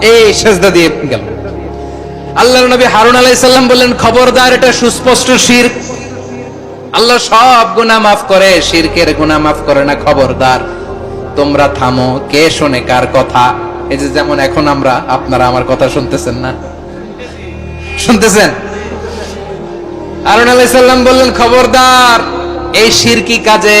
এই সেজদা দিয়ে গেল। আল্লাহর নবী হারুন সালাম বললেন, খবরদার, এটা সুস্পষ্ট শির। আল্লাহ সব গুনাহ মাফ করে, শিরকের গুনাহ মাফ করে না, খবরদার। তোমরা থামো, কে শোনে কার কথা? এই যে যেমন এখন আমরা, আপনারা আমার কথা শুনতেছেন না? শুনতেছেন? হারুন আলাইহিস সালাম বললেন, খবরদার, এই শিরকি কাজে?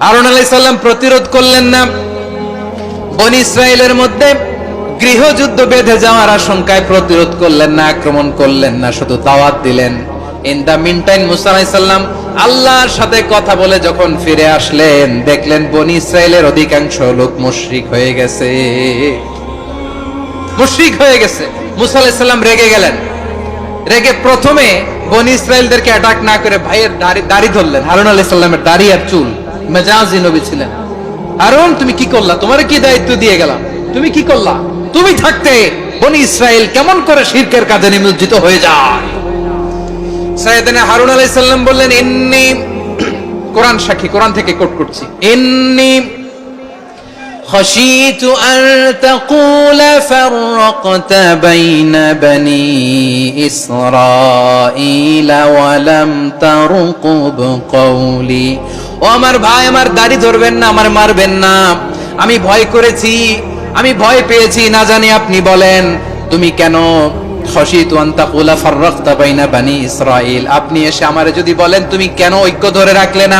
আরন আলাইহিস প্রতিরোধ করলেন না। ইসরায়েলের মধ্যে গৃহযুদ্ধ বেঁধে যাওয়ার আশঙ্কায় প্রতিরোধ করলেন না, আক্রমণ করলেন না, শুধু দাওয়াত দিলেন। ইন দা আলাইসাল্লাম আল্লাহর সাথে কথা বলে যখন ফিরে আসলেন, দেখলেন বনি ইসরায়েলের অধিকাংশ লোক মুশরিক হয়ে গেছে। মুশরিক হয়ে গেছে। মুসা আলাইসাল্লাম রেগে গেলেন। রেগে প্রথমে বনি ইসরায়েলদেরকে অ্যাটাক না করে ভাইয়ের দাড়ি ধরলেন। হারুন আলাইসাল্লামের দাড়ি আর চুল। মেজাজি নবী ছিলেন। হারুন, তুমি কি করলা? তোমার কি দায়িত্ব দিয়ে গেলাম? তুমি কি করলা? তুমি থাকতে বনি ইসরায়েল কেমন করে শিরকের কাজে নিমজ্জিত হয়ে যায়? সাইয়েদনা হারুন আলাইহিস সালাম বললেন, ইন্নি কোরআন সাক্ষী, কোরআন থেকে কোট করছি। ইন্নি خشيت أن تقول فرقت بين بني إسرائيل ولم ترقب قولي ও আমার ভাই আমার দাড়ি ধরবেন না আমার মারবেন না আমি ভয় করেছি আমি ভয় পেয়েছি না জানি আপনি বলেন তুমি কেন খসিতু আন তাকুলা ফাররাকতা বাইনা বানি ইসরাইল আপনি এসে আমারে যদি বলেন তুমি কেন ঐক্য ধরে রাখলে না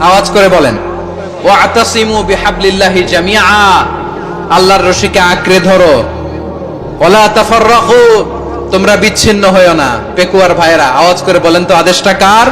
আওয়াজ করে বলেন ও আতাসিমু বিহাবলিল্লাহি জামিআ। আল্লাহর রশিকে আঁকড়ে ধরো। ওলা তাফাররাকু, তোমরা বিচ্ছিন্ন হয়েও না। পেকুয়ার ভাইরা আওয়াজ করে বলেন তো, আদেশটা কার?